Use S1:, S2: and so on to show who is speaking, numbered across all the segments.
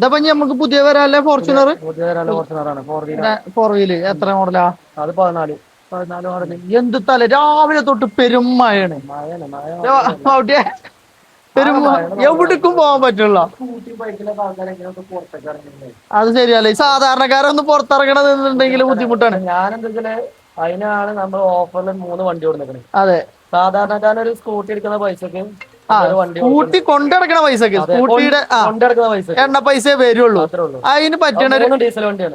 S1: ഇതപ്പോ നമുക്ക് പുതിയ വരാല്ലേ ഫോർച്യൂണർ
S2: പുതിയ വരാല്ലേ ഫോർച്യൂണർ ആണ്. ഫോർ വീലർ
S1: ഫോർ വീൽ എത്ര മോഡലാ
S2: അത് പതിനാല്. പതിനാല് മോഡൽ
S1: എന്ത് തല? രാവിലെ തൊട്ട് പെരും
S2: മഴയാണ്. മഴ
S1: അവിടെ പെരും എവിടേക്കും പോകാൻ പറ്റുള്ള. അത് ശരിയല്ലേ? ഈ സാധാരണക്കാരൊന്ന് പുറത്തിറങ്ങണമെന്നുണ്ടെങ്കിൽ ബുദ്ധിമുട്ടാണ്.
S2: ഞാനെന്താ വെച്ചാൽ അതിനാണ് നമ്മൾ ഓഫറിൽ മൂന്ന് വണ്ടി കൊടുക്കുന്നത്
S1: അതെ.
S2: സാധാരണക്കാരൻ ഒരു സ്കൂട്ടി എടുക്കുന്ന പൈസക്ക്
S1: സ്കൂട്ടി കൊണ്ടിടക്കണ പൈസക്ക് സ്കൂട്ടിയുടെ എണ്ണ പൈസ വരുള്ളൂ. അതിന് പറ്റണ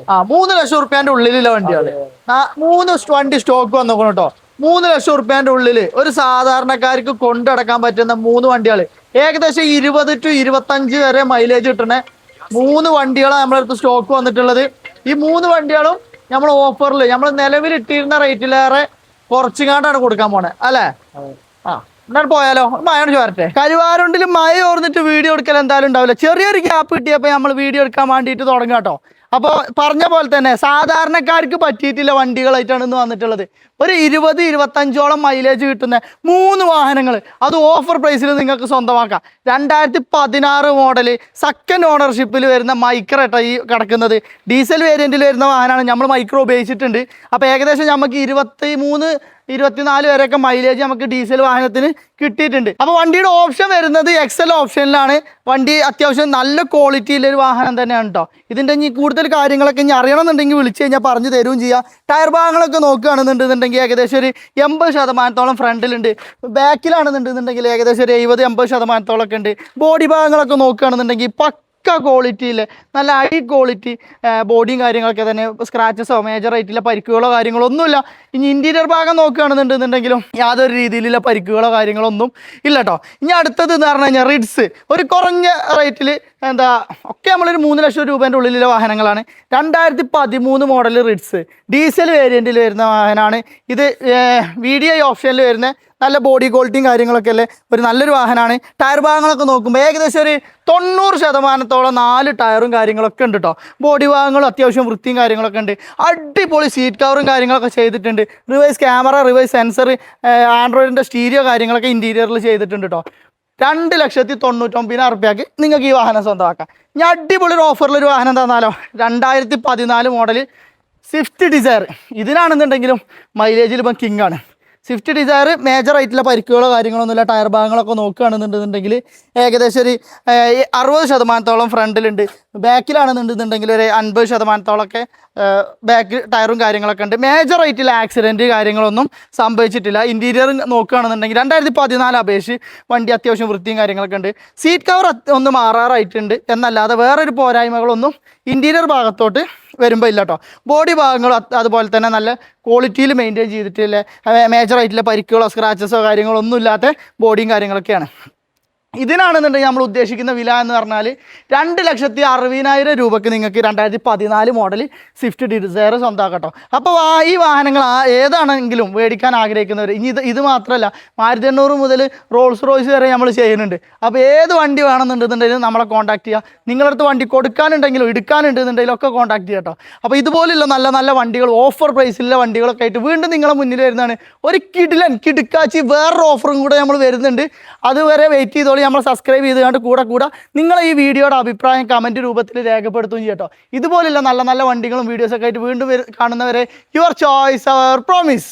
S1: ആ മൂന്ന് ലക്ഷം റുപ്യാന്റെ ഉള്ളിലുള്ള വണ്ടിയാണ്. ആ, മൂന്ന് വണ്ടി സ്റ്റോക്ക് വന്നോക്കണം കേട്ടോ മൂന്ന് ലക്ഷം റുപ്യാന്റെ ഉള്ളിൽ ഒരു സാധാരണക്കാർക്ക് കൊണ്ടടക്കാൻ പറ്റുന്ന മൂന്ന് വണ്ടികൾ ഏകദേശം ഇരുപത് ടു ഇരുപത്തഞ്ച് വരെ മൈലേജ് കിട്ടണ. മൂന്ന് വണ്ടികളാണ് നമ്മുടെ അടുത്ത് സ്റ്റോക്ക് വന്നിട്ടുള്ളത്. ഈ മൂന്ന് വണ്ടികളും നമ്മൾ ഓഫറിൽ നമ്മൾ നിലവിൽ ഇട്ടിരുന്ന റേറ്റിലേറെ കുറച്ചുകാണ്ടാണ് കൊടുക്കാൻ പോണേ. അല്ലേ? ആ. എന്നിട്ട് പോയാലോ? മഴ ചോരട്ടെ. കരുവാരുണ്ടിൽ മഴ ഓർന്നിട്ട് വീഡിയോ എടുക്കൽ എന്തായാലും ഉണ്ടാവില്ല. ചെറിയൊരു ഗ്യാപ്പ് കിട്ടിയപ്പോൾ നമ്മൾ വീഡിയോ എടുക്കാൻ വേണ്ടിയിട്ട് തുടങ്ങാം കേട്ടോ അപ്പോൾ പറഞ്ഞ പോലെ തന്നെ സാധാരണക്കാർക്ക് പറ്റിയിട്ടില്ല വണ്ടികളായിട്ടാണ് ഇന്ന് വന്നിട്ടുള്ളത്. ഒരു ഇരുപത് ഇരുപത്തഞ്ചോളം മൈലേജ് കിട്ടുന്ന മൂന്ന് വാഹനങ്ങൾ അത് ഓഫർ പ്രൈസിൽ നിങ്ങൾക്ക് സ്വന്തമാക്കാം. രണ്ടായിരത്തി പതിനാറ് മോഡൽ സെക്കൻഡ് ഓണർഷിപ്പിൽ വരുന്ന മൈക്രോ ഈ കിടക്കുന്നത്. ഡീസൽ വേരിയന്റിൽ വരുന്ന വാഹനമാണ്. നമ്മൾ മൈക്രോ ഉപയോഗിച്ചിട്ടുണ്ട്. അപ്പോൾ ഏകദേശം നമുക്ക് ഇരുപത്തി മൂന്ന് ഇരുപത്തിനാല് വരെയൊക്കെ മൈലേജ് നമുക്ക് ഡീസൽ വാഹനത്തിന് കിട്ടിയിട്ടുണ്ട്. അപ്പോൾ വണ്ടിയുടെ ഓപ്ഷൻ വരുന്നത് എക്സൽ ഓപ്ഷനിലാണ് വണ്ടി അത്യാവശ്യം നല്ല ക്വാളിറ്റിയിലെ ഒരു വാഹനം തന്നെയാണ് കേട്ടോ ഇതിന്റെ ഇനി കൂടുതൽ കാര്യങ്ങളൊക്കെ ഇനി അറിയണമെന്നുണ്ടെങ്കിൽ വിളിച്ചു കഴിഞ്ഞാൽ പറഞ്ഞു തരുകയും ചെയ്യാം. ടയർ ഭാഗങ്ങളൊക്കെ നോക്കുകയാണെന്നുണ്ടെന്നുണ്ടെങ്കിൽ ഏകദേശം ഒരു എൺപത് ശതമാനത്തോളം ഫ്രണ്ടിലുണ്ട്. ബാക്കിലാണെന്നുണ്ടെന്നുണ്ടെങ്കിൽ ഏകദേശം ഒരു എഴുപത് എൺപത് ശതമാനത്തോളം ഒക്കെ ഉണ്ട്. ബോഡി ഭാഗങ്ങളൊക്കെ നോക്കുകയാണെന്നുണ്ടെങ്കിൽ പക്ക ക്വാളിറ്റിയിൽ നല്ല ഹൈ ക്വാളിറ്റി ബോഡിയും കാര്യങ്ങളൊക്കെ തന്നെ സ്ക്രാച്ചസോ മേജർ ആയിട്ടുള്ള പരിക്കുകളോ കാര്യങ്ങളോ ഒന്നുമില്ല. ഇനി ഇന്റീരിയർ ഭാഗം നോക്കുകയാണെന്നുണ്ടെന്നുണ്ടെങ്കിലും യാതൊരു രീതിയിലുള്ള പരിക്കുകളോ കാര്യങ്ങളോ ഒന്നും ഇല്ല കേട്ടോ ഇനി അടുത്തത് എന്ന് പറഞ്ഞു കഴിഞ്ഞാൽ റിഡ്സ് ഒരു കുറഞ്ഞ റേറ്റിൽ എന്താ ഒക്കെ നമ്മളൊരു മൂന്ന് ലക്ഷം രൂപേന്റെ ഉള്ളിലുള്ള വാഹനങ്ങളാണ്. രണ്ടായിരത്തി പതിമൂന്ന് മോഡൽ റിഡ്സ് ഡീസൽ വേരിയന്റിൽ വരുന്ന വാഹനമാണ്. ഇത് വി ഡി ഐ ഓപ്ഷനിൽ വരുന്ന നല്ല ബോഡി ക്വാളിറ്റിയും കാര്യങ്ങളൊക്കെ അല്ലേ? ഒരു നല്ലൊരു വാഹനമാണ് ടയർ ഭാഗങ്ങളൊക്കെ നോക്കുമ്പോൾ ഏകദേശം ഒരു തൊണ്ണൂറ് ശതമാനത്തോളം നാല് ടയറും കാര്യങ്ങളൊക്കെ ഉണ്ട് കേട്ടോ ബോഡി ഭാഗങ്ങളും അത്യാവശ്യം വൃത്തിയും കാര്യങ്ങളൊക്കെ ഉണ്ട്. അടിപൊളി സീറ്റ് കവറും കാര്യങ്ങളൊക്കെ ചെയ്തിട്ടുണ്ട്. റിവേഴ്സ് ക്യാമറ റിവേഴ്സ് സെൻസർ ആൻഡ്രോയിഡിന്റെ സ്റ്റീരിയോ കാര്യങ്ങളൊക്കെ ഇന്റീരിയറിൽ ചെയ്തിട്ടുണ്ട് കേട്ടോ രണ്ട് ലക്ഷത്തി തൊണ്ണൂറ്റൊമ്പതിനായിരം റുപ്യക്ക് നിങ്ങൾക്ക് ഈ വാഹനം സ്വന്തമാക്കാം. ഞാൻ അടിപൊളി ഒരു ഓഫറിൽ ഒരു വാഹനം തന്നാലോ? രണ്ടായിരത്തി പതിനാല് മോഡൽ സ്വിഫ്റ്റ് ഡിസയർ ഇതിനാണെന്നുണ്ടെങ്കിലും മൈലേജിൽ ഇപ്പം കിങ് ആണ്. സ്വിഫ്റ്റ് ഡിസയർ മേജർ ആയിട്ടുള്ള പരിക്കുകളോ കാര്യങ്ങളൊന്നുമില്ല ടയർ ഭാഗങ്ങളൊക്കെ നോക്കുകയാണെന്നുണ്ടെന്നുണ്ടെങ്കിൽ ഏകദേശം ഒരു അറുപത് ശതമാനത്തോളം ഫ്രണ്ടിലുണ്ട്. ബാക്കിലാണെന്നുണ്ടെന്നുണ്ടെങ്കിൽ ഒരു അൻപത് ശതമാനത്തോളമൊക്കെ ബാക്ക് ടയറും കാര്യങ്ങളൊക്കെ ഉണ്ട്. മേജർ ആയിട്ടുള്ള ആക്സിഡന്റ് കാര്യങ്ങളൊന്നും സംഭവിച്ചിട്ടില്ല. ഇന്റീരിയർ നോക്കുകയാണെന്നുണ്ടെങ്കിൽ രണ്ടായിരത്തി പതിനാല് അപേക്ഷിച്ച് വണ്ടി അത്യാവശ്യം വൃത്തിയും കാര്യങ്ങളൊക്കെ ഉണ്ട്. സീറ്റ് കവർ ഒന്ന് മാറാറായിട്ടുണ്ട്. എന്നല്ലാതെ വേറൊരു പോരായ്മകളൊന്നും ഇന്റീരിയർ ഭാഗത്തോട്ട് വരുമ്പോൾ ഇല്ല കേട്ടോ ബോഡി ഭാഗങ്ങളും അതുപോലെ തന്നെ നല്ല ക്വാളിറ്റിയിൽ മെയിന്റെയിൻ ചെയ്തിട്ടില്ല മേജർ ആയിട്ടുള്ള പരിക്കുകളോ സ്ക്രാച്ചസോ കാര്യങ്ങളോ ഒന്നും ഇല്ലാത്ത ബോഡിയും കാര്യങ്ങളൊക്കെയാണ്. ഇതിനാണെന്നുണ്ടെങ്കിൽ നമ്മൾ ഉദ്ദേശിക്കുന്ന വില എന്ന് പറഞ്ഞാൽ രണ്ട് ലക്ഷത്തി അറുപതിനായിരം രൂപയ്ക്ക് നിങ്ങൾക്ക് രണ്ടായിരത്തി പതിനാല് മോഡൽ സ്വിഫ്റ്റ് ഡിസയർ സ്വന്തമാക്കട്ടോ. അപ്പോൾ ആ ഈ വാഹനങ്ങൾ ഏതാണെങ്കിലും മേടിക്കാൻ ആഗ്രഹിക്കുന്നവർ ഇനി ഇത് ഇത് മാത്രമല്ല മാരുതി എണ്ണൂറ് മുതൽ റോൾസ് റോയ്സ് വരെ നമ്മൾ ചെയ്യുന്നുണ്ട്. അപ്പോൾ ഏത് വണ്ടി വേണമെന്നുണ്ടെന്നുണ്ടെങ്കിലും നമ്മളെ കോൺടാക്ട് ചെയ്യുക നിങ്ങളടുത്ത് വണ്ടി കൊടുക്കാനുണ്ടെങ്കിലും എടുക്കാനുണ്ടെന്നുണ്ടെങ്കിലും ഒക്കെ കോൺടാക്ട് ചെയ്യാം കേട്ടോ. അപ്പോൾ ഇതുപോലുള്ള നല്ല നല്ല വണ്ടികൾ ഓഫർ പ്രൈസിലുള്ള വണ്ടികളൊക്കെ ആയിട്ട് വീണ്ടും നിങ്ങളെ മുന്നിൽ വരുന്നതാണ്. ഒരു കിടിലൻ കിടുക്കാച്ചി വേറൊരു ഓഫറും കൂടെ നമ്മൾ വരുന്നുണ്ട്. അതുവരെ വെയിറ്റ് ചെയ്തോളി. നമ്മൾ സബ്സ്ക്രൈബ് ചെയ്തുകൊണ്ട് കൂടെ കൂടെ നിങ്ങൾ ഈ വീഡിയോയുടെ അഭിപ്രായം കമന്റ് രൂപത്തിൽ രേഖപ്പെടുത്തുകയും ചെയ്യട്ടോ ഇതുപോലുള്ള നല്ല നല്ല വണ്ടികളും വീഡിയോസൊക്കെ ആയിട്ട് വീണ്ടും വരു- കാണുന്നവരെ യുവർ ചോയ്സ് അവർ പ്രോമിസ്